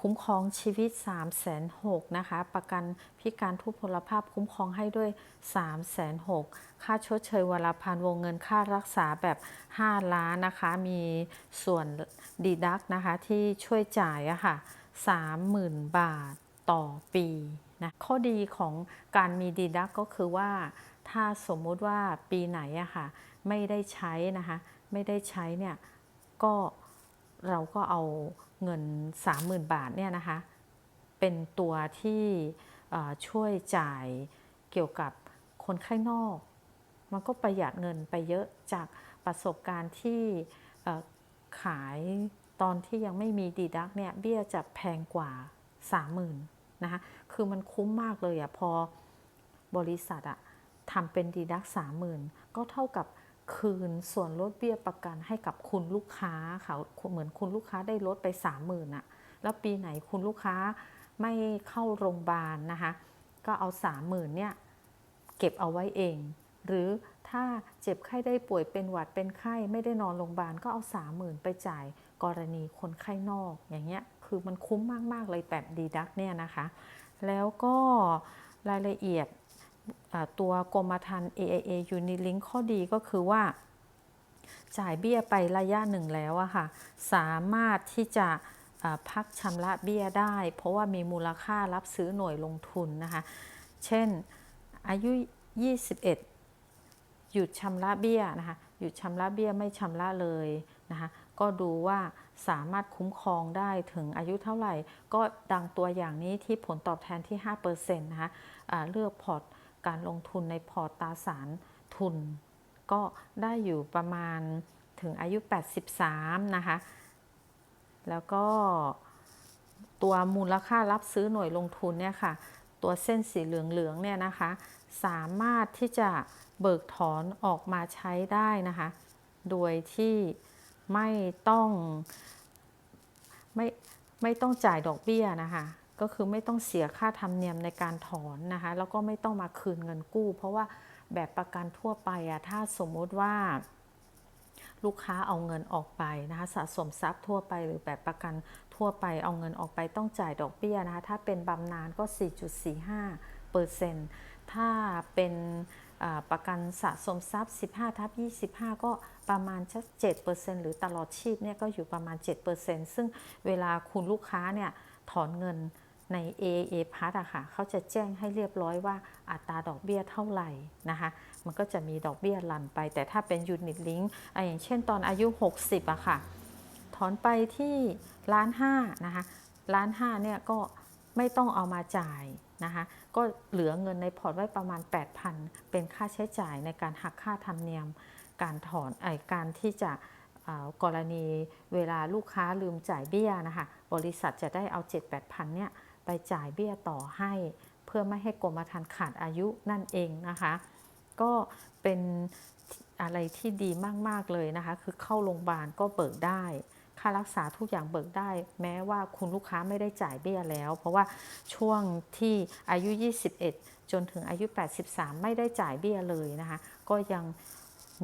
คุ้มครองชีวิต 3 6 0 0 0นะคะ ประกันพิการทุพพลภาพคุ้มครองให้ด้วย 3 6 0 0 0ค่าชดเชยวละพันวงเงินค่ารักษาแบบ 5 ล้านนะคะ มีส่วนดีดักนะคะที่ช่วยจ่ายอะค่ะ 30,000 บาทต่อปีนะข้อดีของการมีดีดักก็คือว่า ถ้าสมมุติว่าปีไหนอะค่ะ ไม่ได้ใช้นะคะ ไม่ได้ใช้เนี่ยก็ เราก็เอาเงิน 30,000 บาทเนี่ยนะคะ เป็นตัวที่ช่วยจ่ายเกี่ยวกับคนไข้นอก มันก็ประหยัดเงินไปเยอะจากประสบการณ์ที่ขายตอนที่ยังไม่มีดีดักเนี่ยเบี้ยจะแพงกว่า 30,000นะคะคือมันคุ้มมากเลยอะพอบริษัทอะทำเป็นดีดัก30,000 ก็เท่ากับ คืนส่วนลดเบี้ยประกันให้กับคุณลูกค้าค่ะเหมือนคุณลูกค้าได้ลดไป30,000อะแล้วปีไหนคุณลูกค้าไม่เข้าโรงพยาบาลนะคะ ก็เอา30,000เนี่ยเก็บเอาไว้เอง หรือถ้าเจ็บไข้ได้ป่วยเป็นหวัดเป็นไข้ไม่ได้นอนโรงพยาบาลก็เอา30,000ไปจ่ายกรณีคนไข้นอกอย่างเงี้ยคือมันคุ้มมาก ๆ เลยแบบดีดักเนี่ยนะคะ แล้วก็รายละเอียด ตัวกรมธรรม์ AIA Unilink ข้อดีก็คือว่า จ่ายเบี้ยไประยะหนึ่งแล้วอะค่ะ สามารถที่จะพักชำระเบี้ยได้ เพราะว่ามีมูลค่ารับซื้อหน่วยลงทุนนะคะ เช่นอายุ 21 หยุดชำระเบี้ยนะคะ หยุดชำระเบี้ยไม่ชำระเลยนะคะ ก็ดูว่าสามารถคุ้มครองได้ถึงอายุเท่าไหร่ ก็ดังตัวอย่างนี้ที่ผลตอบแทนที่ 5%นะคะะเลือกพอร์ต การลงทุนในพอร์ตตราสารทุน ก็ได้อยู่ประมาณถึงอายุ 83 นะคะ แล้วก็ตัวมูลค่ารับซื้อหน่วยลงทุนเนี่ยค่ะ ตัวเส้นสีเหลืองๆเนี่ยนะคะ สามารถที่จะเบิกถอนออกมาใช้ได้นะคะ โดยที่ไม่ต้องไม่ไม่ต้องจ่ายดอกเบี้ยนะคะ ก็คือไม่ต้องเสียค่าธรรมเนียมในการถอนนะคะแล้วก็ไม่ต้องมาคืนเงินกู้ เพราะว่าแบบประกันทั่วไปอะถ้าสมมุติว่า ลูกค้าเอาเงินออกไปนะคะสะสมทรัพย์ทั่วไปหรือแบบประกันทั่วไปเอาเงินออกไปต้องจ่ายดอกเบี้ยนะคะถ้าเป็นบำนาญก็ 4.45เปอร์เซ็นต์ถ้าเป็นประกันสะสมทรัพย์ 15 ทับ 25 ก็ประมาณชัก7%หรือตลอดชีพเนี่ยก็อยู่ประมาณ 7%ซึ่งเวลาคุณลูกค้าเนี่ยถอนเงิน ใน AAA p a s อะค่ะเขาจะแจ้งให้เรียบร้อยว่าอัตราดอกเบี้ยเท่าไหร่นะคะ มันก็จะมีดอกเบี้ยลันไป แต่ถ้าเป็น Unit Link อะอย่างเช่นตอนอายุ 60อะค่ะ ถอนไปที่ล้านห้านะคะล้านห้าเนี่ยก็ไม่ต้องเอามาจ่ายนะคะ ก็เหลือเงินในพอร์ตไว้ประมาณ 8,000 เป็นค่าใช้จ่ายในการหักค่าธรรมเนียม การถอนไอการที่จะกรณีเวลาลูกค้าลืมจ่ายเบี้ยนะคะ บริษัทจะได้เอา 7-8,000เนี่ย ไปจ่ายเบี้ยต่อให้ เพื่อไม่ให้กรมธรรม์ขาดอายุนั่นเองนะคะ ก็เป็นอะไรที่ดีมาก ๆ เลยนะคะ คือเข้าโรงพยาบาลก็เบิกได้ ค่ารักษาทุกอย่างเบิกได้ แม้ว่าคุณลูกค้าไม่ได้จ่ายเบี้ยแล้ว เพราะว่าช่วงที่อายุ 21 จนถึงอายุ 83 ไม่ได้จ่ายเบี้ยเลยนะคะ ก็ยัง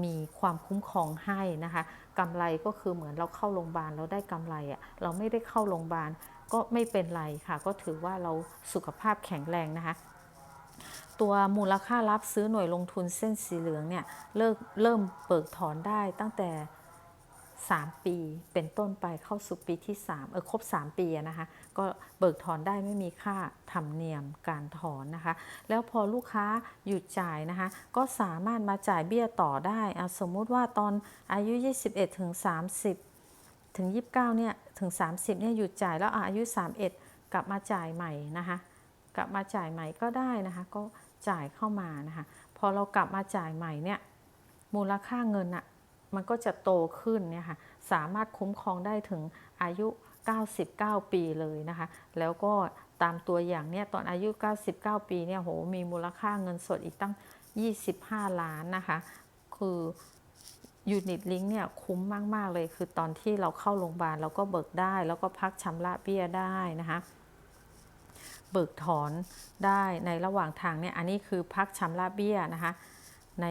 มีความคุ้มครองให้นะคะกำไรก็คือเหมือนเราเข้าโรงพยาบาลเราได้กำไรอะ่ะเราไม่ได้เข้าโรงพยาบาลก็ไม่เป็นไรค่ะ ก็ถือว่าเราสุขภาพแข็งแรงนะคะ ตัวมูลค่ารับซื้อหน่วยลงทุนเส้นสีเหลืองเนี่ยเริ่มเริ่มเบิกถอนได้ตั้งแต่ 3 ปีเป็นต้นไปเข้าสู่ปีที่ 3 เออครบ 3 ปีนะคะก็เบิกถอนได้ไม่มีค่าธรรมเนียมการถอนนะคะ แล้วพอลูกค้าหยุดจ่ายนะคะ ก็สามารถมาจ่ายเบี้ยต่อได้อะสมมุติว่าตอนอายุ 21 ถึง 30 ถึง 29 เนี่ย ถึง 30 เนี่ยหยุดจ่ายแล้วอะอายุ 31 กลับมาจ่ายใหม่นะคะ กลับมาจ่ายใหม่ก็ได้นะคะ ก็จ่ายเข้ามานะคะ พอเรากลับมาจ่ายใหม่เนี่ยมูลค่าเงินอะ มันก็จะโตขึ้นเนี่ยค่ะสามารถคุ้มครองได้ถึงอายุ 99 ปีเลยนะคะ แล้วก็ตามตัวอย่างเนี่ยตอนอายุ 99 ปีเนี่ยโหมีมูลค่าเงินสดอีกตั้ง 25 ล้านนะคะ คือยูนิตลิงเนี่ยคุ้มมาก ๆ เลย คือตอนที่เราเข้าโรงพยาบาลเราก็เบิกได้ แล้วก็พักชำระเบี้ยได้นะคะ เบิกถอนได้ในระหว่างทางเนี่ยอันนี้คือพักชำระเบี้ยนะคะ ใน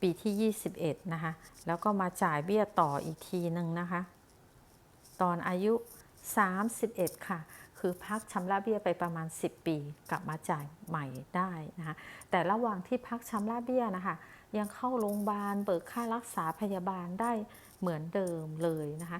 ปีที่ 21 นะคะ แล้วก็มาจ่ายเบี้ยต่ออีกทีหนึ่งนะคะ ตอนอายุ 31 ค่ะ คือพักชำระเบี้ยไปประมาณ 10 ปี กลับมาจ่ายใหม่ได้นะคะ แต่ระหว่างที่พักชำระเบี้ยนะคะ ยังเข้าโรงพยาบาลเบิกค่ารักษาพยาบาลได้เหมือนเดิมเลยนะคะ